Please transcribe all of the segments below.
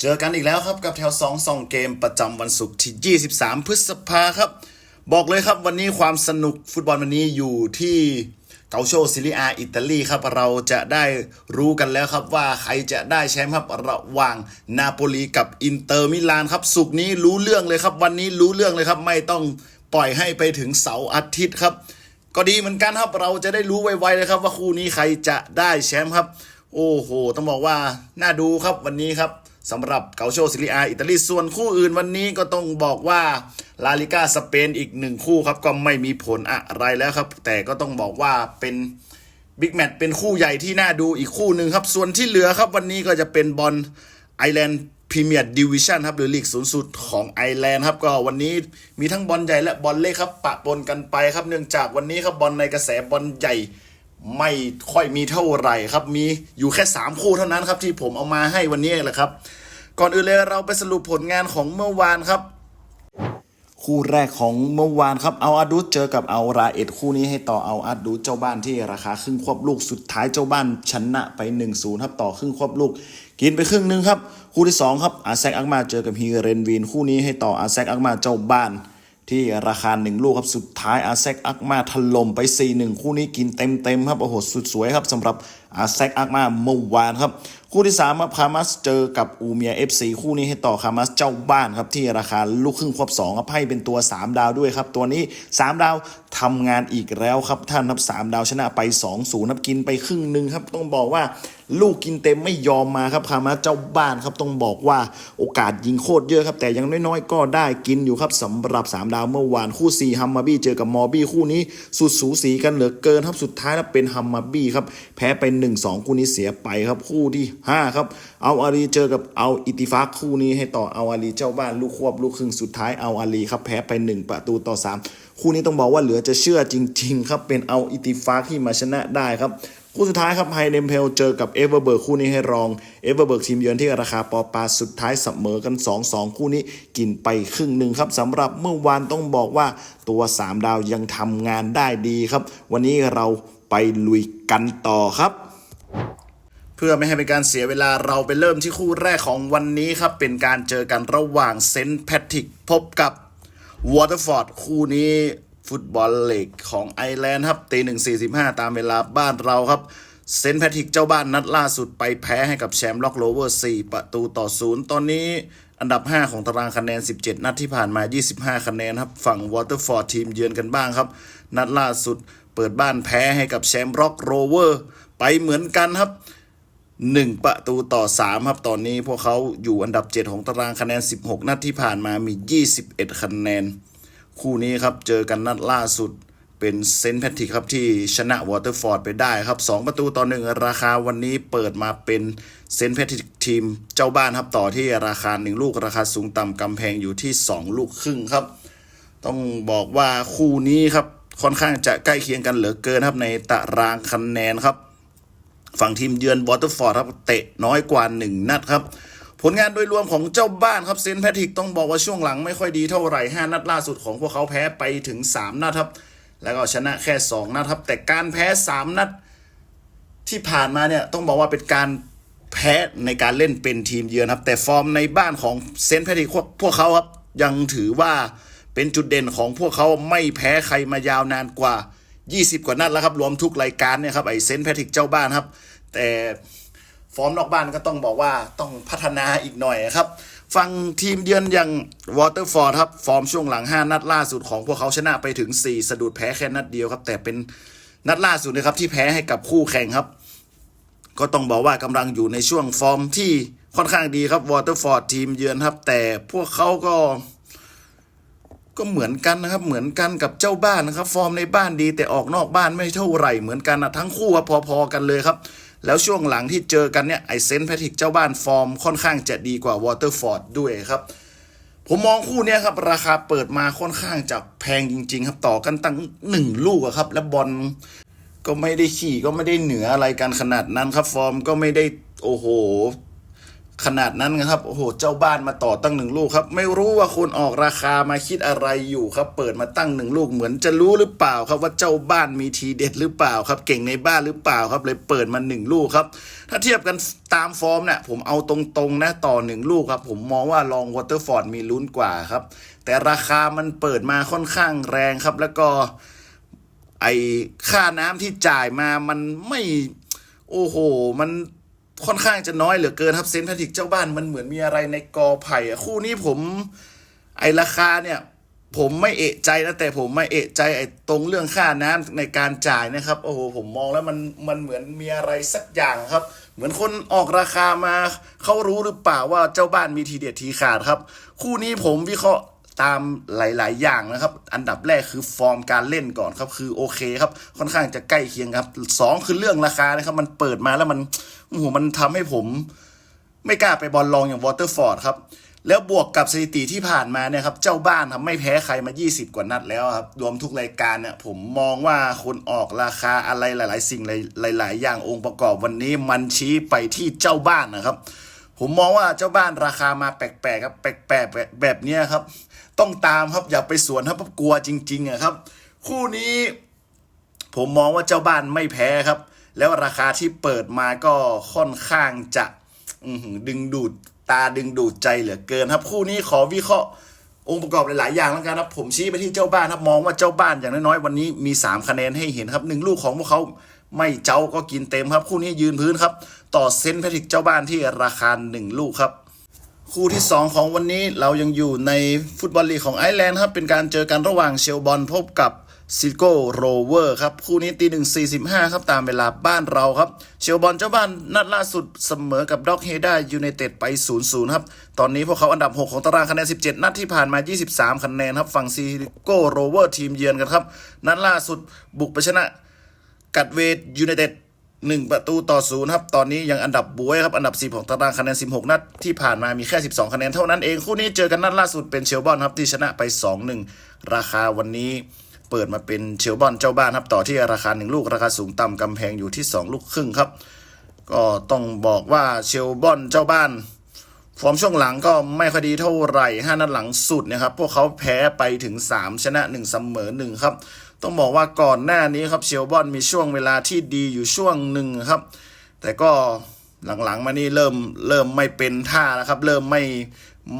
เจอกันอีกแล้วครับกับแถว2 2เกมประจำวันศุกร์ที่ 23 พฤษภาครับ บอกเลยครับวันนี้ความสนุกฟุตบอลวันนี้อยู่ที่เกาโชซิลิอาอิตาลีครับ เราจะได้รู้กันแล้วครับว่าใครจะได้แชมป์ครับระหว่างนาโปลีกับอินเตอร์มิลานครับสุกร์นี้รู้เรื่องเลยครับ วันนี้รู้เรื่องเลยครับ ไม่ต้องปล่อยให้ไปถึงเสาร์อาทิตย์ครับ ก็ดีเหมือนกันครับเราจะได้รู้ไวๆเลยครับ ว่าคู่นี้ใครจะได้แชมป์ครับ โอ้โห ต้องบอกว่าน่าดูครับวันนี้ครับ สำหรับเกาโชซิลิอาอิตาลีส่วนคู่อื่นวันนี้ก็ต้องบอกว่าลาลิก้าสเปนอีกหนึ่งคู่ครับก็ไม่มีผลอะไรแล้วครับ แต่ก็ต้องบอกว่าเป็นบิ๊กแมตช์เป็นคู่ใหญ่ที่น่าดูอีกคู่หนึ่งครับ ส่วนที่เหลือครับวันนี้ก็จะเป็นบอลไอแลนด์พรีเมียร์ดิวิชันครับหรือลีกสูงสุดของไอร์แลนด์ครับก็วันนี้มีทั้งบอลใหญ่และบอลเล็กครับปะปนกันไปครับเนื่องจากวันนี้ครับบอลในกระแสบอลใหญ่ ไม่ค่อยมีเท่าไหร่ครับ มีอยู่แค่ 3 คู่เท่านั้นครับ ที่ผมเอามาให้วันนี้แหละครับ ก่อนอื่นเลยเราไปสรุปผลงานของเมื่อวานครับ คู่แรกของเมื่อวานครับเอาอาดูเจอกับเอาราเอ็ดคู่นี้ให้ต่อเอาอาดูเจ้าบ้านที่ราคาครึ่งควบลูกสุดท้ายเจ้าบ้านชนะไป1-0ครับต่อครึ่งควบลูก กินไปครึ่งหนึงครับ คู่ที่2ครับอาแซกอักมาเจอกับฮีเรนวีนคู่นี้ให้ต่ออาแซกอักมาเจ้าบ้าน ที่ราคาหนึ่งลูกครับ สุดท้ายอาเซกอักมาถล่มไป 4-1 คู่นี้กินเต็มๆครับ โอ้โห สุดสวยครับสำหรับอาเซกอักมาเมื่อวานครับ คู่ที่3ครับคามัสเจอกับอูเมียเอฟซีคู่นี้ให้ต่อคามัสเจ้าบ้านครับ ที่ราคาลูกครึ่งควบ2ครับให้เป็นตัว 3 ดาวด้วยครับ ตัวนี้ 3 ดาว ทำงานอีกแล้วครับท่านครับ 3 ดาวชนะไป 2-0ครับกินไปครึ่งหนึ่งครับ ต้องบอกว่าลูกกินเต็มไม่ยอมมาครับคามัสเจ้าบ้านครับต้องบอกว่าโอกาสยิงโคตรเยอะครับ แต่ยังน้อยๆ ก็ได้กินอยู่ครับสำหรับ 3 ดาวเมื่อวานคู่4ฮัมมาบี้เจอกับมอบี้คู่นี้ สุดสูสีกันเหลือเกินครับสุดท้ายแล้วเป็นฮัมมาบี้ครับแพ้ไป 1-2 คู่นี้เสียไปครับคู่ที่ 5 ครับเอาอาลีเจอกับเอาอิติฟักคู่นี้ให้ต่อเอาอาลีเจ้าบ้านลูกควบลูกครึ่งสุดท้ายเอาอาลีครับแพ้ไป 1 ประตูต่อ 3 คู่นี้ต้องบอกว่าเหลือจะเชื่อจริง ๆ ครับ เป็นเอาอิติฟักที่มาชนะได้ครับคู่สุดท้ายครับไฮเดมเพลเจอกับเอเวอร์เบิร์กคู่นี้ให้รองเอเวอร์เบิร์กทีมเยือนที่ราคาปอปาสุดท้ายเสมอกัน 2-2 คู่นี้กินไปครึ่งหนึ่งครับสำหรับเมื่อวานต้องบอกว่าตัว 3 ดาวยังทำงานได้ดีครับ วันนี้เราไปลุยกันต่อครับเพื่อไม่ให้เป็นการเสียเวลาเราไปเริ่มที่คู่แรกของวันนี้ครับ เป็นการเจอกันระหว่างเซนต์แพทริกพบกับ วอเตอร์ฟอร์ดคู่นี้ฟุตบอลเลีกของไอร์แลนด์ครับตีหนึ่งสี่สิบห้าตามเวลาบ้านเราครับเซนต์แพทริกเจ้าบ้านนัดล่าสุดไปแพ้ให้กับแชมป์ล็อกโรเวอร์ 4 ประตูต่อศูนย์ตอนนี้อันดับ 5 ของตารางคะแนน 17 นัดที่ผ่านมา 25 คะแนนครับ ฝั่งวอเตอร์ฟอร์ดทีมเยือนกันบ้างครับ นัดล่าสุดเปิดบ้านแพ้ให้กับแชมป์ล็อกโรเวอร์ ไปเหมือนกันครับ 1 ประตูต่อ 3 ครับ ตอนนี้พวกเขาอยู่อันดับ 7 ของตารางคะแนน 16 นัดที่ผ่านมามี 21 คะแนน คู่นี้ครับ เจอกันนัดล่าสุดเป็นเซนต์แพทริกครับที่ชนะวอเตอร์ฟอร์ดไปได้ครับ 2 ประตูต่อหนึ่งราคาวันนี้เปิดมาเป็นเซนต์แพทริกทีมเจ้าบ้านครับต่อที่ราคา 1 ลูกราคาสูงต่ำกำแพงอยู่ที่ 2 ลูกครึ่งครับ ต้องบอกว่าคู่นี้ครับค่อนข้างจะใกล้เคียงกันเหลือเกินครับในตารางคะแนนครับ ฝั่งทีมเยือนวอเตอร์ฟอร์ดครับเตะน้อยกว่า 1 นัดครับ ผลงานโดยรวมของเจ้าบ้านครับเซนแพทริกต้องบอกว่าช่วงหลังไม่ค่อยดีเท่าไหร่ 5 นัดล่าสุดของพวกเขาแพ้ไปถึง 3 นัดครับ แล้วก็ชนะแค่ 2 นัดครับ แต่การแพ้ 3 นัด ที่ผ่านมาเนี่ยต้องบอกว่าเป็นการแพ้ในการเล่นเป็นทีมเยือนครับ แต่ฟอร์มในบ้านของเซนแพทริกพวกพวกเขาครับยังถือว่าเป็นจุดเด่นของพวกเขาไม่แพ้ใครมายาวนานกว่า 20 กว่านัดแล้วครับ รวมทุกรายการเนี่ยครับไอเซนต์แพทริกเจ้าบ้านครับ แต่ฟอร์มนอกบ้านก็ต้องบอกว่าต้องพัฒนาอีกหน่อยครับ ฟังทีมเยือนอย่างวอเตอร์ฟอร์ดครับ ฟอร์มช่วงหลัง 5 นัดล่าสุดของพวกเขาชนะไปถึง 4 สะดุดแพ้แค่นัดเดียวครับ แต่เป็นนัดล่าสุดนะครับที่แพ้ให้กับคู่แข่งครับ ก็ต้องบอกว่ากำลังอยู่ในช่วงฟอร์มที่ค่อนข้างดีครับวอเตอร์ฟอร์ดทีมเยือนครับ แต่พวกเขาก็ ก็เหมือนกันนะครับ เหมือนกันกับเจ้าบ้านนะครับ ฟอร์มในบ้านดีแต่ออกนอกบ้านไม่เท่าไหร่เหมือนกันนะทั้งคู่พอๆกันเลยครับแล้วช่วงหลังที่เจอกันเนี่ยไอเซนต์แพทริกเจ้าบ้านฟอร์มค่อนข้างจะดีกว่าวอเตอร์ฟอร์ดด้วยครับ ผมมองคู่นี้ครับ ราคาเปิดมาค่อนข้างจะแพงจริง ๆ ครับต่อกันตั้งหนึ่งลูกครับ และบอลก็ไม่ได้ขี่ก็ไม่ได้เหนืออะไรกันขนาดนั้นครับ ฟอร์มก็ไม่ได้โอ้โห ขนาดนั้นนะครับโอ้โหเจ้าบ้านมาต่อตั้งหนึ่งลูกครับไม่รู้ว่าคุณออกราคามาคิดอะไรอยู่ครับเปิดมาตั้งหนึ่งลูกเหมือนจะรู้หรือเปล่าครับว่าเจ้าบ้านมีทีเด็ดหรือเปล่าครับ เก่งในบ้านหรือเปล่าครับ เลยเปิดมาหนึ่งลูกครับ ถ้าเทียบกันตามฟอร์มเนี่ยผมเอาตรงๆนะต่อหนึ่งลูกครับ ผมมองว่าลองวอเตอร์ฟอร์ดมีลุ้นกว่าครับ แต่ราคามันเปิดมาค่อนข้างแรงครับ แล้วก็ไอค่าน้ำที่จ่ายมามันไม่โอ้โห มัน ค่อนข้างจะน้อยเหลือเกินครับเซนต์แพทริกเจ้าบ้านมันเหมือนมีอะไรในกอไผ่อคู่นี้ผมไอราคาเนี่ยผมไม่เอะใจนะแต่ผมไม่เอะใจไอตรงเรื่องค่าน้ำในการจ่ายนะครับโอ้โหผมมองแล้วมันมันเหมือนมีอะไรสักอย่างครับ เหมือนคนออกราคามาเขารู้หรือเปล่าว่าเจ้าบ้านมีทีเด็ดทีขาดครับ คู่นี้ผมวิเคราะห์ ตามหลาย ๆ อย่างนะครับ อันดับแรกคือฟอร์มการเล่นก่อนครับ คือโอเคครับ ค่อนข้างจะใกล้เคียงครับสองคือเรื่องราคานะครับ มันเปิดมาแล้วมันโอ้โหมันทำให้ผม ไม่กล้าไปบอลลองอย่างวอเตอร์ฟอร์ดครับแล้วบวกกับสถิติที่ผ่านมาเนี่ยครับเจ้าบ้านครับไม่แพ้ใครมา 20 กว่านัดแล้วครับรวมทุกรายการเนี่ยผมมองว่าคนออกราคาอะไรหลาย ๆ สิ่งหลาย ๆ อย่างองค์ประกอบวันนี้มันชี้ไปที่เจ้าบ้านนะครับ ผมมองว่าเจ้าบ้านราคามาแปลกๆครับแปลกๆแบบแบบนี้ครับ ต้องตามครับอย่าไปสวนครับกลัวจริงๆอะครับ คู่นี้ ผมมองว่าเจ้าบ้านไม่แพ้ครับ แล้วราคาที่เปิดมาก็ค่อนข้างจะดึงดูดตาดึงดูดใจเหลือเกินครับ คู่นี้ขอวิเคราะห์องค์ประกอบหลาย ๆ อย่างแล้วกันครับ ผมชี้ไปที่เจ้าบ้านครับมองว่าเจ้าบ้านอย่างน้อยๆวันนี้มี 3 คะแนนให้เห็นครับหนึ่งลูกของพวกเขา ไม่เจ้าก็กินเต็มครับ คู่นี้ยืนพื้นครับ ต่อเซนต์แพทริกเจ้าบ้านที่ราคา 1 ลูกครับ คู่ที่ 2 ของวันนี้เรายังอยู่ในฟุตบอลลีกของไอร์แลนด์ครับ เป็นการเจอกันระหว่างเชลบอลพบกับซิโก้โรเวอร์ครับ คู่นี้ตีหนึ่งสี่สิบห้าครับ ตามเวลาบ้านเราครับ เชลบอลเจ้าบ้านนัดล่าสุดเสมอกับด็อกเฮด้ายูไนเต็ดไป0-0ครับ ตอนนี้พวกเขาอันดับ 6 ของตารางคะแนน 17 นัดที่ผ่านมา 23 คะแนนครับ ฝั่งซิโก้โรเวอร์ทีมเยือนกันครับ นัดล่าสุดบุกไปชนะ กัดเวดยูไนเต็ดหนึ่งประตูต่อศูนย์ครับ ตอนนี้ยังอันดับบวยครับ อันดับ10ของตารางคะแนน16นัด ที่ผ่านมามีแค่12คะแนนเท่านั้นเอง คู่นี้เจอกันนัดล่าสุดเป็นเชลบอนครับ ที่ชนะไป2-1ราคาวันนี้เปิดมาเป็นเชลบอนเจ้าบ้านครับ ต่อที่ราคา1ลูกราคาสูงต่ำกำแพงอยู่ที่2ลูกครึ่งครับ ก็ต้องบอกว่าเชลบอนเจ้าบ้านฟอร์มช่วงหลังก็ไม่ค่อยดีเท่าไหร่ห้านัดหลังสุดนะครับพวกเขาแพ้ไปถึง3ชนะ1เสมอ1ครับ ต้องบอกว่าก่อนหน้านี้ครับเชลบอนมีช่วงเวลาที่ดีอยู่ช่วงหนึ่งครับ แต่ก็หลังๆมานี่เริ่มเริ่มไม่เป็นท่าแล้วครับ เริ่มไม่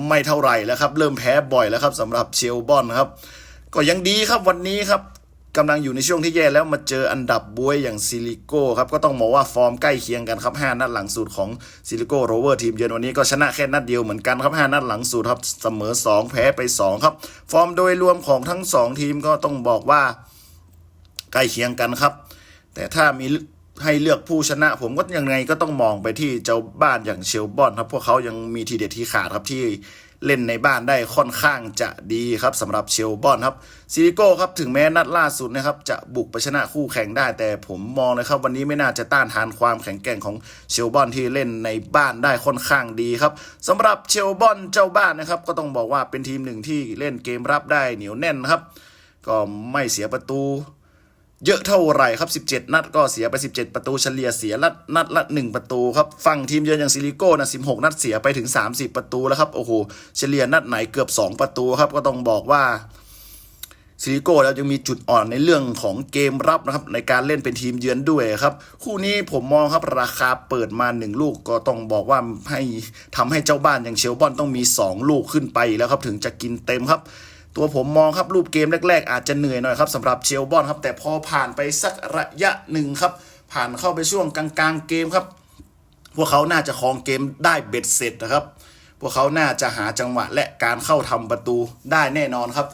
ไม่เท่าไหร่แล้วครับ เริ่มแพ้บ่อยแล้วครับสำหรับเชลบอนครับ ก็ยังดีครับวันนี้ครับ กำลังอยู่ในช่วงที่แย่แล้วมาเจออันดับบวยอย่างซิลิโก้ครับก็ต้องบอกว่าฟอร์มใกล้เคียงกันครับ 5 นัดหลังสุดของซิลิโก้โรเวอร์ทีมเยือนวันนี้ก็ชนะแค่นัดเดียวเหมือนกันครับ 5 นัดหลังสุดครับเสมอ 2 แพ้ไป 2 ครับ ฟอร์มโดยรวมของทั้ง 2 ทีมก็ต้องบอกว่าใกล้เคียงกันครับ แต่ถ้ามีให้เลือกผู้ชนะ ผมก็ยังไงก็ต้องมองไปที่เจ้าบ้านอย่างเชลบอนครับพวกเขายังมีทีเด็ดทีขาดครับที่ เล่นในบ้านได้ค่อนข้างจะดีครับสำหรับเชลบอนครับซิลิโก้ครับถึงแม้นัดล่าสุดนะครับจะบุกไปชนะคู่แข่งได้ แต่ผมมองเลยครับวันนี้ไม่น่าจะต้านทานความแข็งแกร่งของเชลบอนที่เล่นในบ้านได้ค่อนข้างดีครับสำหรับเชลบอนเจ้าบ้านนะครับก็ต้องบอกว่าเป็นทีมหนึ่งที่เล่นเกมรับได้เหนียวแน่นครับก็ไม่เสียประตู เยอะเท่าไหร่ครับ 17 นัดก็เสียไป 17 ประตูเฉลี่ยเสียละนัดละ 1 ประตูครับฝั่งทีมเยือนอย่างซิลิโก้นะ16 นัดเสียไปถึง 30 ประตูแล้วครับโอ้โหเฉลี่ยนัดไหนเกือบ 2 ประตูครับก็ต้องบอกว่าซิลิโก้แล้วยังมีจุดอ่อนในเรื่องของเกมรับนะครับในการเล่นเป็นทีมเยือนด้วยครับ คู่นี้ผมมองครับราคาเปิดมา 1 ลูกก็ต้องบอกว่าให้ทำให้เจ้าบ้านอย่างเชลบอนต้องมี 2 ลูกขึ้นไปแล้วครับถึงจะกินเต็มครับ ตัวผมมองครับรูปเกมแรก ๆ อาจจะเหนื่อยหน่อยครับสำหรับเชลบอนครับแต่พอผ่านไปสักระยะหนึ่งครับ ผ่านเข้าไปช่วงกลางๆเกมครับ พวกเขาน่าจะครองเกมได้เบ็ดเสร็จนะครับ พวกเขาน่าจะหาจังหวะและการเข้าทำประตูได้แน่นอนครับ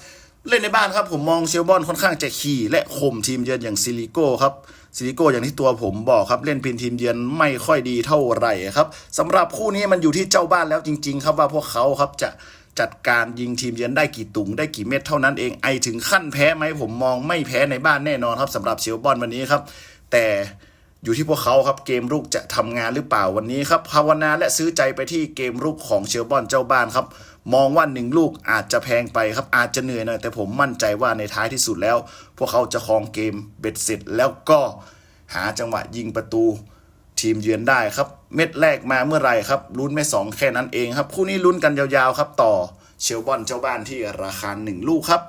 เล่นในบ้านครับผมมองเชลบอนค่อนข้างจะขี่และข่มทีมเยือนอย่างซิลิโก้ครับซิลิโก้อย่างที่ตัวผมบอกครับ เล่นเป็นทีมเยือนไม่ค่อยดีเท่าไหร่ครับสำหรับคู่นี้มันอยู่ที่เจ้าบ้านแล้วจริง ๆ ครับว่าพวกเขาครับจะ จัดการยิงทีมเยือนได้กี่ตุงได้กี่เม็ดเท่านั้นเองไอถึงขั้นแพ้ไหมผมมองไม่แพ้ในบ้านแน่นอนครับสำหรับเชลบอนวันนี้ครับ แต่อยู่ที่พวกเขาครับเกมรุกจะทำงานหรือเปล่าวันนี้ครับภาวนาและซื้อใจไปที่เกมรุกของเชลบอนเจ้าบ้านครับ มองว่าหนึ่งลูกอาจจะแพงไปครับอาจจะเหนื่อยหน่อยแต่ผมมั่นใจว่าในท้ายที่สุดแล้ว พวกเขาจะครองเกมเบ็ดเสร็จแล้วก็หาจังหวะยิงประตู ทีมเยือนได้ครับ เม็ดแรกมาเมื่อไรครับลุ้นไม่สองแค่นั้นเองครับ คู่นี้ลุ้นกันยาวๆครับต่อเชลบอนเจ้าบ้านที่ราคาหนึ่งลูกครับ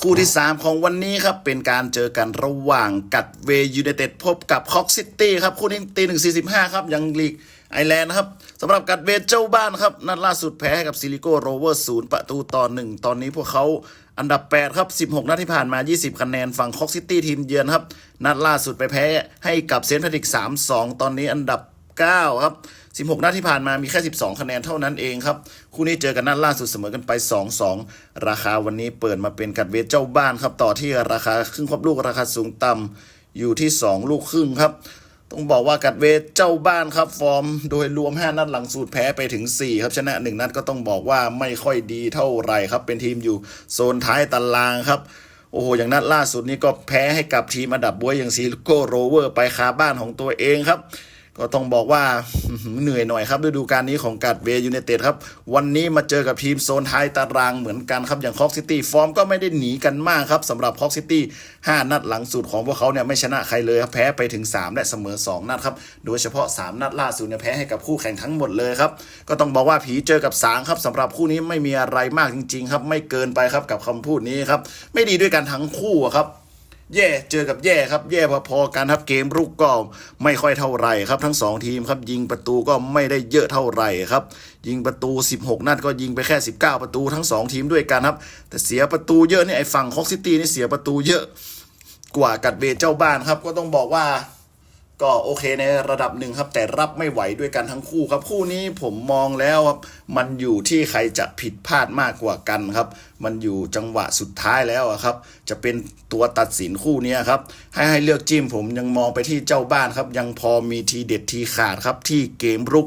คู่ที่ 3 ของวันนี้ครับ เป็นการเจอกันระหว่างกัดเวยูไนเต็ดพบกับคอกซิตี้ครับ คู่นี้ตีหนึ่งสี่สิบห้าครับ ยังลีกไอร์แลนด์นะครับสำหรับกัดเวเจ้าบ้านครับ นัดล่าสุดแพ้ให้กับซิลิโกโรเวอร์ศูนย์ประตูต่อหนึ่งตอนนี้พวกเขา อันดับ 8 ครับ 16 นัดที่ผ่านมา 20 คะแนน ฝั่งคอกซิตี้ทีมเยือนครับ นัดล่าสุดไปแพ้ให้กับเซนต์แพทริก 3-2 ตอนนี้อันดับ 9 ครับ 16 นัดที่ผ่านมามีแค่ 12 คะแนนเท่านั้นเองครับ คู่นี้เจอกันนัดล่าสุดเสมอกันไป 2-2 ราคาวันนี้เปิดมาเป็นกัดเวทเจ้าบ้านครับ ต่อที่ราคาครึ่งครบลูกราคาสูงต่ำอยู่ที่ 2 ลูกครึ่งครับ ต้องบอกว่ากัดเวทเจ้าบ้านครับฟอร์ม โดยรวม 5 นัดหลังสูตรแพ้ไปถึง 4 ครับชนะ 1 นัดก็ต้องบอกว่าไม่ค่อยดีเท่าไหร่ครับ เป็นทีมอยู่โซนท้ายตารางครับ โอ้โห อย่างนัดล่าสุดนี้ก็แพ้ให้กับทีมอันดับบวยอย่างซีโกโรเวอร์ไปคาบ้านของตัวเองครับ ก็ต้องบอกว่าเหนื่อยหน่อยครับฤดูกาลนี้ของกัดเวยูไนเต็ดครับ วันนี้มาเจอกับทีมโซนท้ายตารางเหมือนกันครับ อย่างคอกซิตี้ฟอร์มก็ไม่ได้หนีกันมากครับสำหรับคอกซิตี้5นัดหลังสุดของพวกเขาเนี่ยไม่ชนะใครเลยครับแพ้ไปถึง 3 และเสมอ 2 นัดครับ โดยเฉพาะ 3 นัดล่าสุดเนี่ยแพ้ให้กับคู่แข่งทั้งหมดเลยครับ ก็ต้องบอกว่าผีเจอกับสางครับสำหรับคู่นี้ไม่มีอะไรมากจริง ๆ ครับ ไม่เกินไปครับกับคำพูดนี้ครับไม่ดีด้วยกันทั้งคู่ครับ แย่เจอกับแย่ครับ แย่พอๆกันครับเกมรุกก็ไม่ค่อยเท่าไหร่ครับ ทั้งสองทีมครับ ยิงประตูก็ไม่ได้เยอะเท่าไหร่ครับ ยิงประตู 16 นัดก็ยิงไปแค่ 19 ประตูทั้งสองทีมด้วยกันครับ แต่เสียประตูเยอะนี่ไอ้ฝั่งคอกซิตี้นี่เสียประตูเยอะ กว่ากัดเวเจ้าบ้านครับ ก็ต้องบอกว่า ก็โอเคในระดับหนึ่งครับ แต่รับไม่ไหวด้วยกันทั้งคู่ครับ คู่นี้ผมมองแล้วครับมันอยู่ที่ใครจะผิดพลาดมากกว่ากันครับ มันอยู่จังหวะสุดท้ายแล้วครับ จะเป็นตัวตัดสินคู่นี้ครับ ให้ให้เลือกจิ้มผมยังมองไปที่เจ้าบ้านครับ ยังพอมีทีเด็ดทีขาดครับที่เกมรุก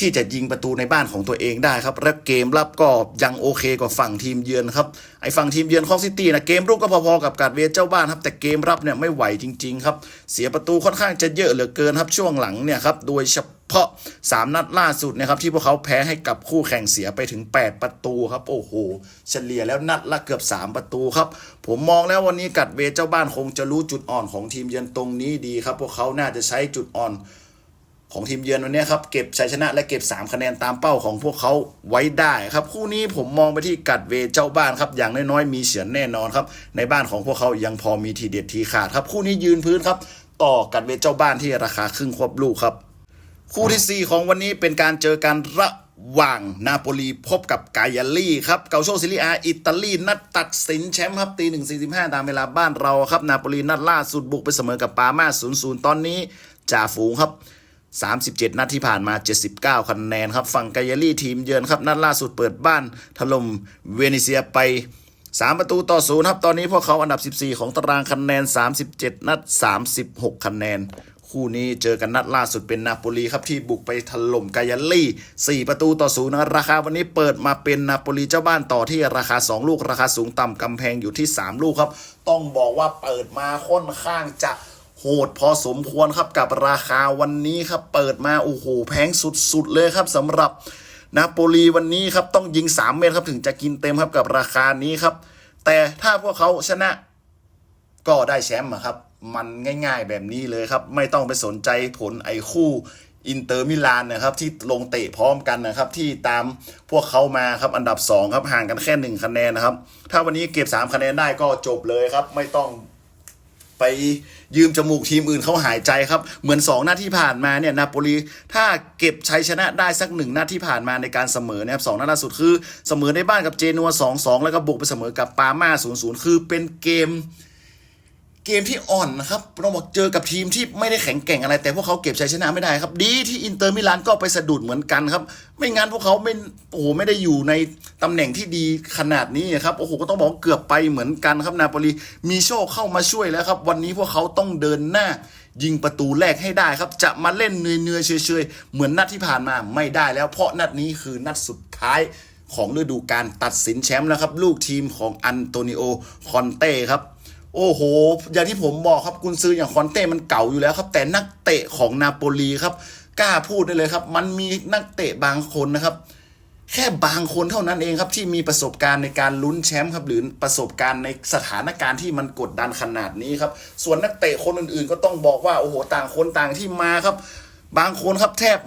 ที่จะยิงประตูในบ้านของตัวเองได้ครับและเกมรับก็ยังโอเคกว่าฝั่งทีมเยือนครับไอ้ฝั่งทีมเยือนคอกซิตี้นะเกมรุกก็พอๆกับการเวทเจ้าบ้านครับแต่เกมรับเนี่ยไม่ไหวจริงๆครับเสียประตูค่อนข้างจะเยอะเหลือเกินครับช่วงหลังเนี่ยครับโดยเฉพาะ 3 นัดล่าสุดนะครับที่พวกเขาแพ้ให้กับคู่แข่งเสียไปถึง 8 ประตูครับโอ้โห เฉลี่ยแล้วนัดละเกือบ 3 ประตูครับ ผมมองแล้ววันนี้กัดเวเจ้าบ้านคงจะรู้จุดอ่อนของทีมเยือนตรงนี้ดีครับ พวกเขาน่าจะใช้จุดอ่อน ของทีมเยือนวันนี้ครับ เก็บชัยชนะและเก็บ 3 คะแนนตามเป้าของพวกเขาไว้ได้ครับ คู่นี้ผมมองไปที่กัดเวเจ้าบ้านครับ อย่างน้อยๆมีเฉือนแน่นอนครับ ในบ้านของพวกเขายังพอมีทีเด็ดทีขาดครับ คู่นี้ยืนพื้นครับ ต่อกัดเวเจ้าบ้านที่ราคาครึ่งควบลูกครับ คู่ที่ 4 ของวันนี้เป็นการเจอกันระหว่างนาโปลีพบกับกายาลี่ครับเกาโชซิลิอาอิตาลีนัดตัดสินแชมป์ครับตีหนึ่งสี่สิบห้าตามเวลาบ้านเราครับนาโปลีนัดล่าสุดบุกไปเสมอกับปาร์มาศูนย์ศูนย์ตอนนี้จ่าฝูงครับ 37 นัดที่ผ่านมา 79 คะแนนครับ ฝั่งกายาลี่ทีมเยือนครับ นัดล่าสุดเปิดบ้านถล่มเวเนเซียไป 3 ประตูต่อศูนย์ครับ ตอนนี้พวกเขาอันดับ 14 ของตารางคะแนน 37 นัด 36 คะแนน คู่นี้เจอกันนัดล่าสุดเป็นนาโปลีครับ ที่บุกไปถล่มกายาลี่ 4 ประตูต่อศูนย์นะราคาวันนี้เปิดมาเป็นนาโปลีเจ้าบ้านต่อที่ราคา 2 ลูก ราคาสูงต่ำกำแพงอยู่ที่ 3 ลูกครับ ต้องบอกว่าเปิดมาค่อนข้างจะ โหดพอสมควรครับกับราคาวันนี้ครับเปิดมาโอ้โหแพงสุดๆเลยครับสำหรับนาโปลีวันนี้ครับต้องยิง 3 เมตรครับถึงจะกินเต็มครับกับราคานี้ครับ แต่ถ้าพวกเขาชนะก็ได้แชมป์ครับ มันง่ายๆแบบนี้เลยครับ ไม่ต้องไปสนใจผลไอ้คู่อินเตอร์มิลานนะครับที่ลงเตะพร้อมกันนะครับ ที่ตามพวกเขามาครับอันดับ 2 ครับห่างกันแค่ 1 คะแนนนะครับ ถ้าวันนี้เก็บ 3 คะแนนได้ก็จบเลยครับ ไม่ต้องไป ยืมจมูกทีมอื่นเขาหายใจครับ เหมือน 2 หน้าที่ผ่านมาเนี่ยนาโปลีถ้าเก็บชัยชนะได้สักหนึ่งหน้าที่ผ่านมาในการเสมอนะครับสองนัดล่าสุดคือเสมอในบ้านกับเจนัว2-2 แล้วก็บุกไปเสมอกับปาร์มา0-0 คือเป็นเกม เกมที่อ่อนนะครับเราบอกเจอกับทีมที่ไม่ได้แข็งแกร่งอะไร แต่พวกเขาเก็บชัยชนะไม่ได้ครับ ดีที่อินเตอร์มิลานก็ไปสะดุดเหมือนกันครับ ไม่งั้นพวกเขาไม่โอ้โหไม่ได้อยู่ในตำแหน่งที่ดีขนาดนี้ครับโอ้โหก็ต้องบอกเกือบไปเหมือนกันครับนาโปลีมีโชคเข้ามาช่วยแล้วครับ วันนี้พวกเขาต้องเดินหน้า ยิงประตูแรกให้ได้ครับ จะมาเล่นเนื่อยๆเฉยๆเหมือนนัดที่ผ่านมาไม่ได้แล้ว เพราะนัดนี้คือนัดสุดท้ายของฤดูกาลตัดสินแชมป์แล้วครับ ลูกทีมของอันโตนิโอคอนเต้ครับ โอ้โห อย่างที่ผมบอกครับ กุนซืออย่างคอนเต้มันเก่าอยู่แล้วครับ แต่นักเตะของนาโปลีครับ กล้าพูดได้เลยครับ มันมีนักเตะบางคนนะครับ แค่บางคนเท่านั้นเองครับ ที่มีประสบการณ์ในการลุ้นแชมป์ครับ หรือประสบการณ์ในสถานการณ์ที่มันกดดันขนาดนี้ครับ ส่วนนักเตะคนอื่นๆ ก็ต้องบอกว่า โอ้โห ต่างคนต่างที่มาครับ บางคนครับแทบ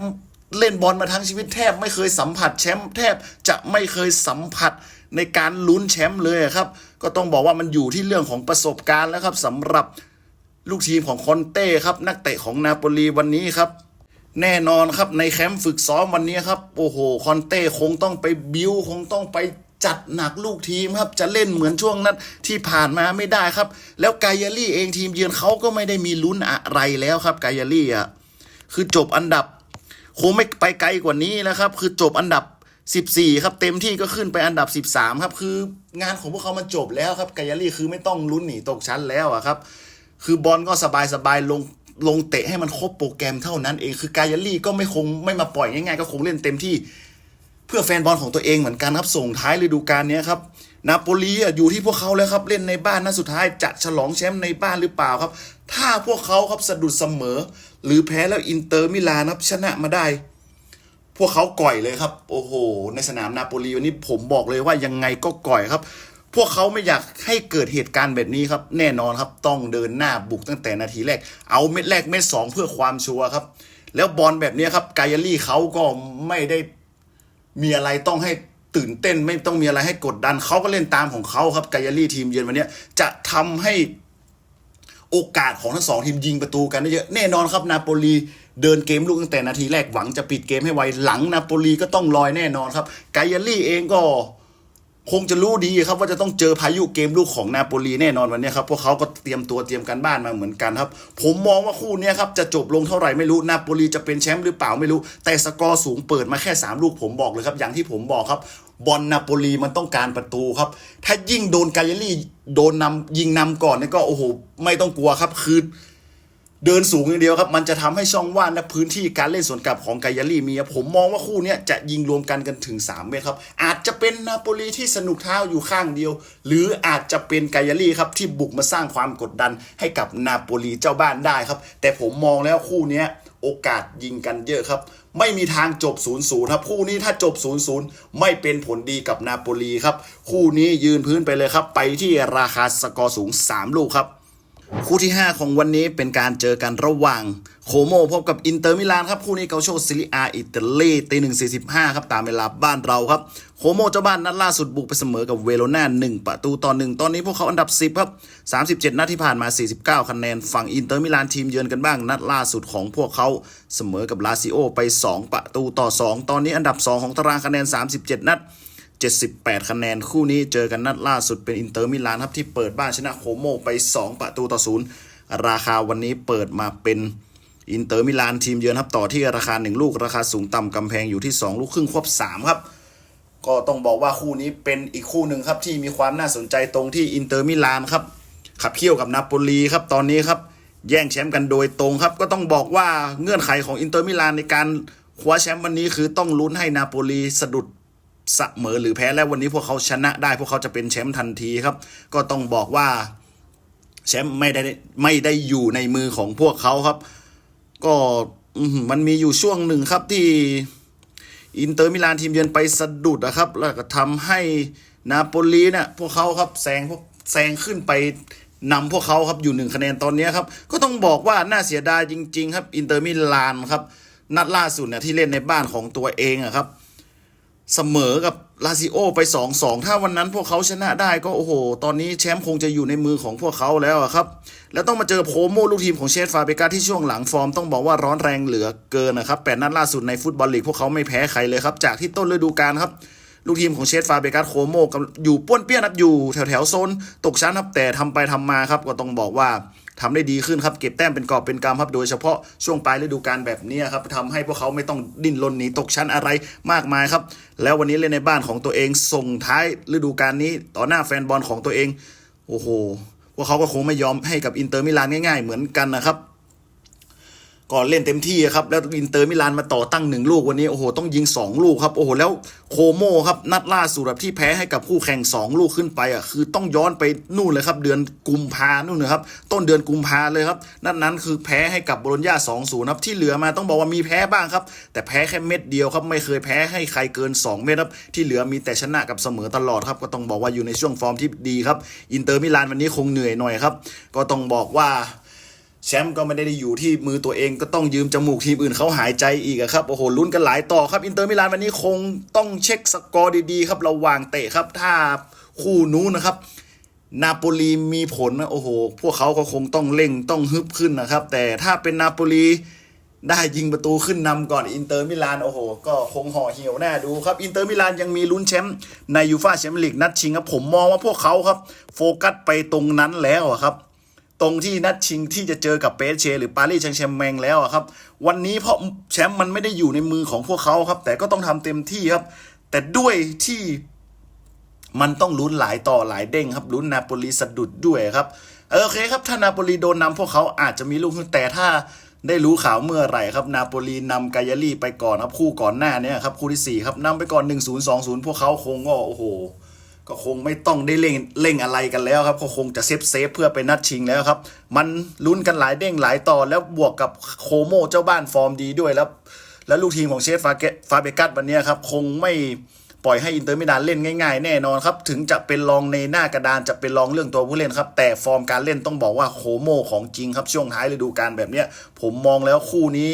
เล่นบอลมาทั้งชีวิตแทบไม่เคยสัมผัสแชมป์แทบจะไม่เคยสัมผัสในการลุ้นแชมป์เลยครับ ก็ต้องบอกว่ามันอยู่ที่เรื่องของประสบการณ์แล้วครับสำหรับลูกทีมของคอนเต้ครับนักเตะของนาโปลีวันนี้ครับ แน่นอนครับในแคมป์ฝึกซ้อมวันนี้ครับโอ้โหคอนเต้คงต้องไปบิวคงต้องไปจัดหนักลูกทีมครับ จะเล่นเหมือนช่วงนั้นที่ผ่านมาไม่ได้ครับ แล้วกายาลี่เองทีมเยือนเขาก็ไม่ได้มีลุ้นอะไรแล้วครับกายาลี่อะคือจบอันดับคงไม่ไปไกลกว่านี้นะครับ คือจบอันดับ 14 ครับเต็มที่ก็ขึ้นไปอันดับ 13 ครับคืองานของพวกเขามันจบแล้วครับกายาลี่คือไม่ต้องลุ้นหนีตกชั้นแล้วอะครับ คือบอลก็สบายสบายๆลงลงเตะให้มันครบโปรแกรมเท่านั้นเองคือกายาลี่ก็ไม่คงไม่มาปล่อยง่ายๆ ก็คงเล่นเต็มที่ เพื่อแฟนบอลของตัวเองเหมือนกันครับส่งท้ายฤดูกาลนี้ครับนาโปลีอะอยู่ที่พวกเขาแล้วครับเล่นในบ้านนัดสุดท้ายจะฉลองแชมป์ในบ้านหรือเปล่าครับ ถ้าพวกเขาครับสะดุดเสมอ หรือแพ้แล้วอินเตอร์มิลานครับชนะมาได้ พวกเขาก่อยเลยครับ โอ้โห ในสนามนาโปลีวันนี้ผมบอกเลยว่ายังไงก็ก่อยครับ พวกเขาไม่อยากให้เกิดเหตุการณ์แบบนี้ครับ แน่นอนครับต้องเดินหน้าบุกตั้งแต่นาทีแรก เอาเม็ดแรกเม็ดสองเพื่อความชัวร์ครับ แล้วบอลแบบนี้ครับกายาลี่เขาก็ไม่ได้มีอะไรต้องให้ตื่นเต้นไม่ต้องมีอะไรให้กดดันเขาก็เล่นตามของเขาครับกายาลี่ทีมเยือนวันนี้จะทำให้โอกาสของทั้งสองทีมยิงประตูกันได้เยอะแน่นอนครับนาโปลี เดินเกมลูกตั้งแต่นาทีแรกหวังจะปิดเกมให้ไวหลังนาโปลีก็ต้องลอยแน่นอนครับกายาลี่เองก็คงจะรู้ดีครับว่าจะต้องเจอพายุเกมลูกของนาโปลีแน่นอนวันนี้ครับพวกเขาก็เตรียมตัวเตรียมการบ้านมาเหมือนกันครับ ผมมองว่าคู่นี้ครับจะจบลงเท่าไหร่ไม่รู้นาโปลีจะเป็นแชมป์หรือเปล่าไม่รู้ แต่สกอร์สูงเปิดมาแค่ 3 ลูกผมบอกเลยครับ อย่างที่ผมบอกครับบอลนาโปลีมันต้องการประตูครับ ถ้ายิ่งโดนกายาลี่โดนนำยิงนำก่อนนี่ก็โอ้โหไม่ต้องกลัวครับคือ เดินสูงอย่างเดียวครับ มันจะทำให้ช่องว่างและพื้นที่การเล่นสวนกลับของกายาลีมีผมมองว่าคู่นี้จะยิงรวมกันกันถึง 3 เมตรครับ อาจจะเป็นนาโปลีที่สนุกเท้าอยู่ข้างเดียว หรืออาจจะเป็นกายาลีครับที่บุกมาสร้างความกดดันให้กับนาโปลีเจ้าบ้านได้ครับ แต่ผมมองแล้วคู่นี้โอกาสยิงกันเยอะครับไม่มีทางจบ 0-0ครับคู่นี้ถ้าจบ 0-0 ไม่เป็นผลดีกับนาโปลีครับ คู่นี้ยืนพื้นไปเลยครับ ไปที่ราคาสกอร์สูง 3 ลูกครับ คู่ที่ 5 ของวันนี้เป็นการเจอกันระหว่างโคโมพบกับอินเตอร์มิลานครับ คู่นี้เกาโชซิลิอาอิตาลีตีหนึ่งสี่สิบห้าครับ ตามเวลาบ้านเราครับ โคโมเจ้าบ้านนัดล่าสุดบุกไปเสมอกับเวโรนาหนึ่งประตูต่อหนึ่งตอนนี้พวกเขาอันดับ10ครับ37นัดที่ผ่านมา49คะแนน ฝั่งอินเตอร์มิลานทีมเยือนกันบ้าง นัดล่าสุดของพวกเขาเสมอกับลาซิโอไป2ประตูต่อ2ตอนนี้อันดับ2ของตารางคะแนน37นัด 78 คะแนน คู่นี้เจอกันนัดล่าสุดเป็นอินเตอร์มิลานครับที่เปิดบ้านชนะโคโมไป 2 ประตูต่อศูนย์ราคาวันนี้เปิดมาเป็นอินเตอร์มิลานทีมเยือนครับต่อที่ราคา 1 ลูกราคาสูงต่ำกำแพงอยู่ที่ 2 ลูกครึ่งควบ 3 ครับ ก็ต้องบอกว่าคู่นี้เป็นอีกคู่หนึ่งครับที่มีความน่าสนใจตรงที่อินเตอร์มิลานครับขับเคี่ยวกับนาโปลีครับตอนนี้ครับแย่งแชมป์กันโดยตรงครับ ก็ต้องบอกว่าเงื่อนไขของอินเตอร์มิลานในการคว้าแชมป์วันนี้คือต้องลุ้นให้นาโปลีสะดุด เสมอหรือแพ้แล้ววันนี้พวกเขาชนะได้ พวกเขาจะเป็นแชมป์ทันทีครับ ก็ต้องบอกว่าแชมป์ไม่ได้ไม่ได้อยู่ในมือของพวกเขาครับ ก็มันมีอยู่ช่วงหนึ่งครับที่อินเตอร์มิลานทีมเยือนไปสะดุดนะครับ แล้วก็ทำให้นาโปลีเนี่ยพวกเขาครับแซงพวกแซงขึ้นไปนำพวกเขาครับอยู่หนึ่งคะแนนตอนนี้ครับ ก็ต้องบอกว่าน่าเสียดายจริง ๆ ครับอินเตอร์มิลานครับ นัดล่าสุดเนี่ยที่เล่นในบ้านของตัวเองอะครับ เสมอกับลาซิโอไป 2-2 ถ้าวันนั้นพวกเขาชนะได้ก็โอ้โห ตอนนี้แชมป์คงจะอยู่ในมือของพวกเขาแล้วครับ แล้วต้องมาเจอโพโมลูกทีมของเชฟฟาเบกาที่ช่วงหลังฟอร์มต้องบอกว่าร้อนแรงเหลือเกินนะครับแปดนัดล่าสุดในฟุตบอลลีกพวกเขาไม่แพ้ใครเลยครับ จากที่ต้นฤดูกาลครับ ลูกทีมของเชฟฟาเบกัสโคโมกับอยู่ป้วนเปี้ยนครับอยู่แถวแถวๆโซนตกชั้นครับแต่ทำไปทำมาครับก็ต้องบอกว่า ทำได้ดีขึ้นครับเก็บแต้มเป็นกอบเป็นกำครับโดยเฉพาะช่วงปลายฤดูกาลแบบนี้ครับทำให้พวกเขาไม่ต้องดิ้นรนหนีตกชั้นอะไรมากมายครับ แล้ววันนี้เล่นในบ้านของตัวเองส่งท้ายฤดูกาลนี้ต่อหน้าแฟนบอลของตัวเอง โอ้โหพวกเขาก็คงไม่ยอมให้กับอินเตอร์มิลานง่ายๆ เหมือนกันนะครับ ก็เล่นเต็มที่ครับ แล้วอินเตอร์มิลานมาต่อตั้งหนึ่งลูกวันนี้โอ้โหต้องยิง 2 ลูกครับโอ้โหแล้วโคโมครับนัดล่าสุดแบบที่แพ้ให้กับคู่แข่ง 2 ลูกขึ้นไปอะคือต้องย้อนไปนู่นเลยครับ เดือนกุมภานู่นนะครับต้นเดือนกุมภาเลยครับนัดนั้นคือแพ้ให้กับโบโลญญา2-0ครับที่เหลือมาต้องบอกว่ามีแพ้บ้างครับ แต่แพ้แค่เม็ดเดียวครับไม่เคยแพ้ให้ใครเกิน 2 เม็ดครับที่เหลือมีแต่ชนะกับเสมอตลอดครับก็ต้องบอกว่าอยู่ในช่วงฟอร์มที่ดีครับอินเตอร์มิลานวันนี้คงเหนื่อยหน่อยครับก็ต้องบอกว่า แชมป์ก็ไม่ได้อยู่ที่มือตัวเองก็ต้องยืมจมูกทีมอื่นเขาหายใจอีกครับโอ้โหลุ้นกันหลายต่อครับอินเตอร์มิลานวันนี้คงต้องเช็คสกอร์ดีๆครับระหว่างเตะครับถ้าคู่นู้นนะครับนาโปลีมีผลนะโอ้โห พวกเขาก็คงต้องเร่งต้องฮึบขึ้นนะครับ แต่ถ้าเป็นนาโปลีได้ยิงประตูขึ้นนำก่อนอินเตอร์มิลานโอ้โห ก็คงห่อเหี่ยวหน้าดูครับอินเตอร์มิลานยังมีลุ้นแชมป์ในยูฟ่าแชมเปี้ยนลีกนัดชิงครับผมมองว่าพวกเขาครับ โฟกัสไปตรงนั้นแล้วครับ ตรงที่นัดชิงที่จะเจอกับเปเช หรือปารีสแซงต์แชร์แมงแล้วอะครับ วันนี้เพราะแชมป์มันไม่ได้อยู่ในมือของพวกเขาครับ แต่ก็ต้องทำเต็มที่ครับ แต่ด้วยที่มันต้องลุ้นหลายต่อหลายเด้งครับลุ้นนาโปลีสะดุดด้วยครับโอเคครับ ถ้านาโปลีโดนนำพวกเขาอาจจะมีลูกขึ้นแต่ถ้าได้รู้ข่าวเมื่อไหร่ครับ นาโปลีนำกายาลีไปก่อนครับคู่ก่อนหน้านี้ครับคู่ที่สี่ครับนำไปก่อน 1 0 2 0 พวกเขาคงก็โอ้โห ก็คงไม่ต้องได้เร่งเร่งอะไรกันแล้วครับก็คงจะเซฟเซฟเพื่อไปนัดชิงแล้วครับ มันลุ้นกันหลายเด้งหลายต่อแล้วบวกกับโคโมเจ้าบ้านฟอร์มดีด้วยแล้ว แล้วลูกทีมของเชฟฟาเกฟาเบกัสวันเนี้ยครับคงไม่ปล่อยให้อินเตอร์มิลานเล่นง่ายๆ แน่นอนครับ ถึงจะเป็นรองในหน้ากระดานจะเป็นรองเรื่องตัวผู้เล่นครับ แต่ฟอร์มการเล่นต้องบอกว่าโคโมของจริงครับช่วงท้ายฤดูกาลแบบเนี้ย ผมมองแล้วคู่นี้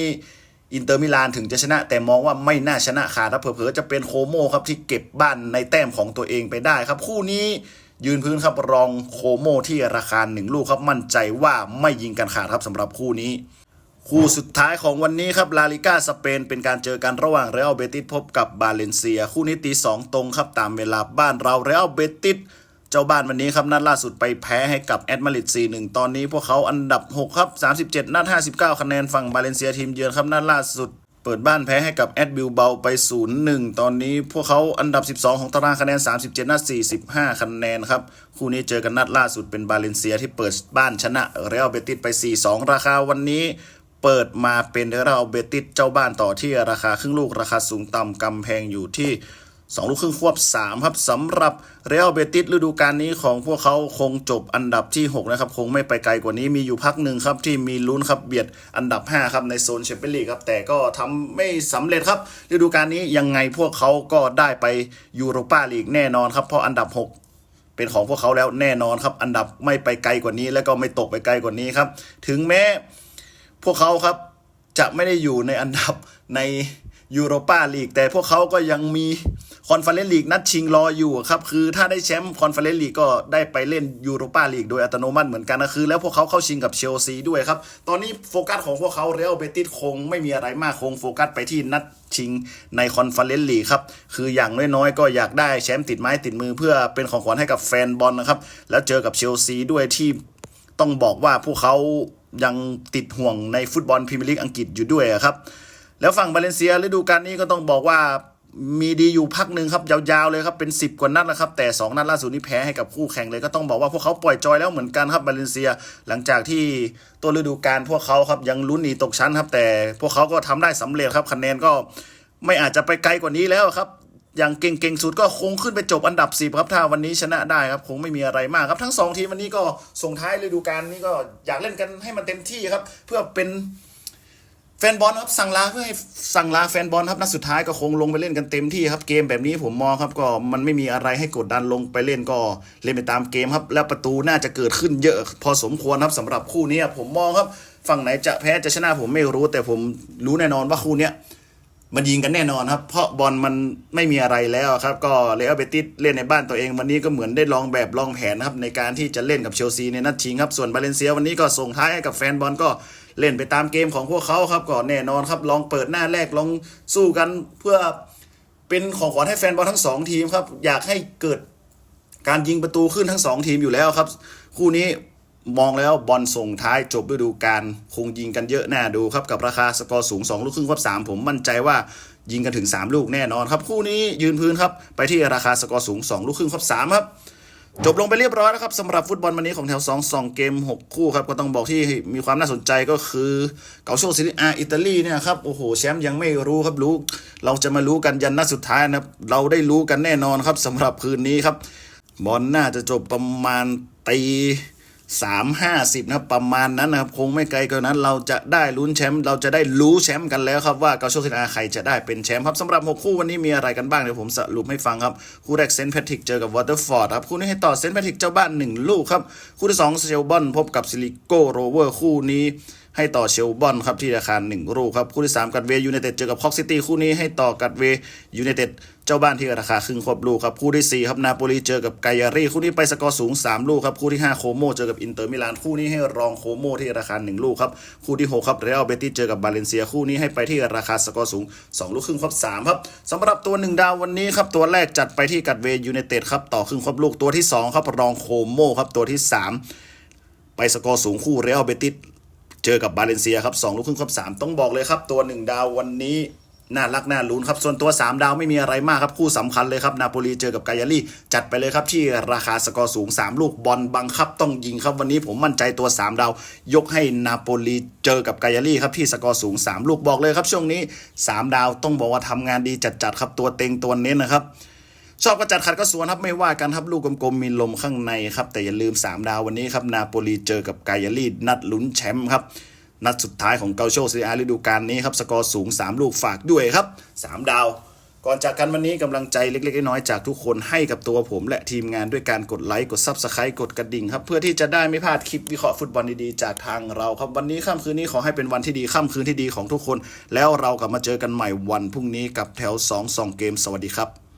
อินเตอร์มิลานถึงจะชนะ แต่มองว่าไม่น่าชนะขาดถ้าเผลอๆจะเป็นโคโมครับที่เก็บบ้านในแต้มของตัวเองไปได้ครับ คู่นี้ยืนพื้นครับรองโคโมที่ราคาหนึ่งลูกครับมั่นใจว่าไม่ยิงกันขาดครับสำหรับคู่นี้ คู่สุดท้ายของวันนี้ครับลาลิก้าสเปนเป็นการเจอกันระหว่างเรอัลเบติสพบกับบาเลนเซีย คู่นี้ตีสองตรงครับตามเวลาบ้านเราเรอัลเบติส เจ้าบ้านวันนี้ครับ นัดล่าสุดไปแพ้ให้กับแอตมาริด4-1 ตอนนี้พวกเขาอันดับ 6 ครับ 37 นัด 59 คะแนนฝั่งบาเลนเซียทีมเยือนครับ นัดล่าสุดเปิดบ้านแพ้ให้กับแอดบิลเบาไป 0-1 ตอนนี้พวกเขาอันดับ 12 ของตารางคะแนน 37 นัด 45 คะแนนครับ คู่นี้เจอกันนัดล่าสุดเป็นบาเลนเซียที่เปิดบ้านชนะเรอัลเบติสไป 4-2 ราคาวันนี้เปิดมาเป็นเรอัลเบติสเจ้าบ้านต่อที่ราคาครึ่งลูกราคาสูงต่ำกำแพงอยู่ที่ 2ลูกครึ่งควบ3ครับสำหรับเรอัลเบติสฤดูกาลนี้ของพวกเขาคงจบอันดับที่ 6 นะครับ คงไม่ไปไกลกว่านี้มีอยู่พักหนึ่งครับ ที่มีลุ้นครับเบียดอันดับ 5 ครับ ในโซนแชมเปี้ยนลีกครับ แต่ก็ทำไม่สำเร็จครับ ฤดูกาลนี้ยังไงพวกเขาก็ได้ไปยูโรปาลีกแน่นอนครับ เพราะอันดับ 6เป็นของพวกเขาแล้วแน่นอนครับ อันดับไม่ไปไกลกว่านี้ แล้วก็ไม่ตกไปไกลกว่านี้ครับ ถึงแม้พวกเขาครับจะไม่ได้อยู่ในอันดับใน ยูโรปาลีกแต่พวกเขาก็ยังมีคอนเฟอเรนซ์ลีกนัดชิงรออยู่ครับคือถ้าได้แชมป์คอนเฟอเรนซ์ลีกก็ได้ไปเล่นยูโรปาลีกโดยอัตโนมัติเหมือนกันนะคือ แล้วพวกเขาเข้าชิงกับเชลซีด้วยครับ ตอนนี้โฟกัสของพวกเขาเรอัลเบติสคงไม่มีอะไรมากคงโฟกัสไปที่นัดชิงในคอนเฟอเรนซ์ลีกครับ คืออย่างน้อยๆ ก็อยากได้แชมป์ติดไม้ติดมือเพื่อเป็นของขวัญให้กับแฟนบอลนะครับ แล้วเจอกับเชลซีด้วยที่ต้องบอกว่าพวกเขายังติดห่วงในฟุตบอลพรีเมียร์ลีกอังกฤษอยู่ด้วยครับ แล้วฝั่งบาเลนเซียฤดูกาลนี้ก็ต้องบอกว่ามีดีอยู่พักหนึ่งครับยาวๆเลยครับเป็น 10 กว่านัดแล้วครับแต่ 2 นัดล่าสุดนี้แพ้ให้กับคู่แข่งเลยก็ต้องบอกว่าพวกเขาปล่อยจอยแล้วเหมือนกันครับบาเลนเซีย หลังจากที่ตัวฤดูกาลพวกเขาครับยังลุ้นหนีตกชั้นครับแต่พวกเขาก็ทำได้สำเร็จครับคะแนนก็ไม่อาจจะไปไกลกว่านี้แล้วครับอย่างเก่งๆสุดก็คงขึ้นไปจบอันดับ10ครับถ้าวันนี้ชนะได้ครับคงไม่มีอะไรมากครับทั้ง 2 ทีมวันนี้ก็ส่งท้ายฤดูกาลนี้ก็อยากเล่นกันให้มันเต็มที่ครับเพื่อเป็น แฟนบอลครับสั่งลาเพื่อให้สั่งลาแฟนบอลครับนัดสุดท้ายก็คงลงไปเล่นกันเต็มที่ครับเกมแบบนี้ผมมองครับก็มันไม่มีอะไรให้กดดันลงไปเล่นก็เล่นไปตามเกมครับ แล้วประตูน่าจะเกิดขึ้นเยอะ พอสมควรครับสำหรับคู่นี้ผมมองครับ ฝั่งไหนจะแพ้จะชนะผมไม่รู้ แต่ผมรู้แน่นอนว่าคู่เนี้ย มันยิงกันแน่นอนครับ เพราะบอลมันไม่มีอะไรแล้วครับ ก็เลอเบติสเล่นในบ้านตัวเอง วันนี้ก็เหมือนได้ลองแบบลองแผนครับ ในการที่จะเล่นกับเชลซีในนัดชิงครับ ส่วนบาเลนเซียวันนี้ก็ส่งท้ายให้กับแฟนบอลก็เล่นไปตามเกมของพวกเขาครับก็แน่นอนครับ ลองเปิดหน้าแรกลองสู้กันเพื่อเป็นของขวัญให้แฟนบอลทั้งสองทีมครับอยากให้เกิดการยิงประตูขึ้นทั้งสองทีมอยู่แล้วครับ คู่นี้ มองแล้วบอลส่งท้ายจบฤดูกาลคงยิงกันเยอะแน่ดูครับกับราคาสกอร์สูง 2 ลูกครึ่งครับ3ผมมั่นใจว่ายิงกันถึง 3 ลูกแน่นอนครับ คู่นี้ยืนพื้นครับ ไปที่ราคาสกอร์สูง 2 ลูกครึ่งครับ3ครับ จบลงไปเรียบร้อยแล้วครับสำหรับฟุตบอลวันนี้ของแถว 2 2 เกม 6 คู่ครับ ก็ต้องบอกที่มีความน่าสนใจก็คือเกาโชซิลิอาอิตาลีเนี่ยครับ โอ้โห แชมป์ยังไม่รู้ครับรู้ เราจะมารู้กันยันนัดสุดท้ายนะครับเราได้รู้กันแน่นอนครับสำหรับคืนนี้ครับบอลน่าจะจบประมาณตี สามห้าสิบนะครับประมาณนั้นนะครับคงไม่ไกลเกินนั้น เราจะได้ลุ้นแชมป์เราจะได้รู้แชมป์กันแล้วครับว่าเกาโชซินาใครจะได้เป็นแชมป์ครับสำหรับหกคู่วันนี้มีอะไรกันบ้างเดี๋ยวผมสรุปให้ฟังครับ คู่แรกเซนต์แพทริกเจอกับวอเตอร์ฟอร์ดครับคู่นี้ให้ต่อเซนต์แพทริกเจ้าบ้านหนึ่งลูกครับ คู่ที่สองเซลบอนพบกับซิลิโกโรเวอร์คู่นี้ ให้ต่อเชลบอนครับที่ราคา1ลูกครับคู่ที่ 3 กัดเวยูไนเต็ดเจอกับคอกซิตี้คู่นี้ให้ต่อกัดเวยูไนเต็ดเจ้าบ้านที่ราคาครึ่งควบลูกครับคู่ที่4ครับนาโปลีเจอกับไกยารีคู่นี้ไปสกอร์สูง 3 ลูกครับคู่ที่ 5 โคโมเจอกับอินเตอร์มิลานคู่นี้ให้รองโคโมที่ราคา 1 ลูกครับคู่ที่6ครับเรอัลเบติสเจอกับบาเลนเซียคู่นี้ให้ไปที่ราคาสกอร์สูง 2 ลูกครึ่งครับ3ครับสำหรับตัว 1 ดาววันนี้ครับตัวแรกจัดไปที่กัดเวยูไนเต็ดครับต่อครึ่งควบลูกตัวที่สองครับรองโคโมครับตัวที่สามไปสกอร์สูงคู่เรอัลเบติส เจอกับบาเลนเซียครับ2ลูกครึ่งครับ3ต้องบอกเลยครับ ตัว1ดาววันนี้น่ารักน่าลุ้นครับ ส่วนตัว 3 ดาวไม่มีอะไรมากครับ คู่สำคัญเลยครับ นาโปลีเจอกับกายาลีจัดไปเลยครับ ที่ราคาสกอร์สูง 3 ลูกบอลบังคับต้องยิงครับ วันนี้ผมมั่นใจตัว 3 ดาว ยกให้นาโปลีเจอกับกายาลีครับที่สกอร์สูง 3 ลูกบอกเลยครับ ช่วงนี้ 3 ดาวต้องบอกว่าทำงานดีจัดๆครับตัวเต็งตัวเน้นนะครับ ชอบก็จัดขัดก็สวนครับไม่ว่ากันครับลูกกลมๆมีลมข้างในครับ แต่อย่าลืม 3 ดาววันนี้ครับนาโปลีเจอกับกายาลีนัดลุ้นแชมป์ครับ นัดสุดท้ายของเกาโชซีอาฤดูกาลนี้ครับ สกอร์สูง 3 ลูกฝากด้วยครับ 3 ดาว ก่อนจากกันวันนี้กำลังใจเล็กๆน้อยๆจากทุกคนให้กับตัวผม และทีมงานด้วยการกดไลค์กดซับสไครต์กดกระดิ่งครับเพื่อที่จะได้ไม่พลาดคลิปวิเคราะห์ฟุตบอลดีๆจากทางเราครับวันนี้ค่ำคืนนี้ขอให้เป็นวันที่ดีค่ำคืนที่ดีของทุกคน แล้วเรากลับมาเจอกันใหม่วันพรุ่งนี้กับแถว2 2เกมสวัสดีครับ